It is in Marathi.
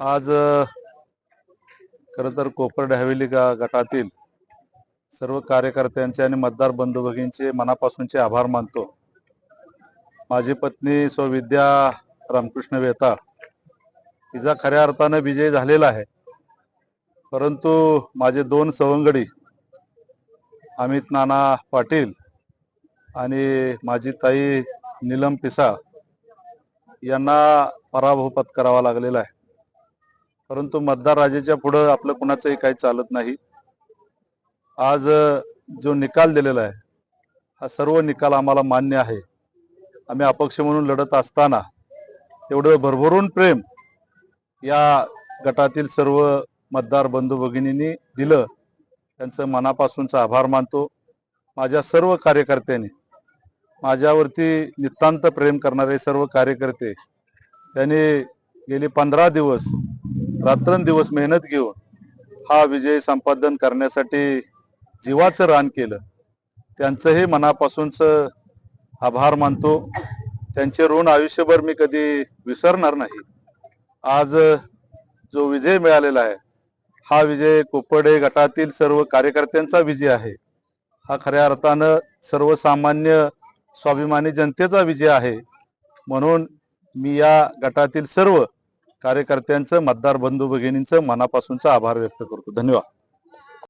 आज खर तर कोपर्ड हवेली गटातील सर्व कार्यकर्त्यांचे आणि मतदार बंधू भगिनींचे मनापासूनचे आभार मानतो. माझी पत्नी स्वविद्या रामकृष्ण वेताळ तिचा खऱ्या अर्थानं विजय झालेला आहे. परंतु माझे दोन सवंगडी अमित नाना पाटील आणि माझी ताई नीलम पिसाळ यांना पराभव पत्करावा लागलेला आहे. परंतु मतदार राजेच्या पुढं आपलं कुणाचंही काही चालत नाही. आज जो निकाल दिलेला आहे हा सर्व निकाल आम्हाला मान्य आहे. आम्ही अपक्ष म्हणून लढत असताना एवढं भरभरून प्रेम या गटातील सर्व मतदार बंधू भगिनींनी दिलं. त्यांचं मनापासूनचा आभार मानतो. माझ्या सर्व कार्यकर्त्यांनी माझ्यावरती नितांत प्रेम करणारे सर्व कार्यकर्ते त्यांनी गेली पंधरा दिवस रात्रंदिवस मेहनत घेऊन हा विजय संपादन करण्यासाठी जीवाचं रान केलं. त्यांचंही मनापासूनच आभार मानतो. त्यांचे ऋण आयुष्यभर मी कधी विसरणार नाही. आज जो विजय मिळालेला आहे हा विजय कोपडे गटातील सर्व कार्यकर्त्यांचा विजय आहे. हा खऱ्या अर्थानं सर्वसामान्य स्वाभिमानी जनतेचा विजय आहे. म्हणून मी या गटातील सर्व कार्यकर्त्यांचं मतदार बंधू भगिनींचं मनापासूनचा आभार व्यक्त करतो. धन्यवाद.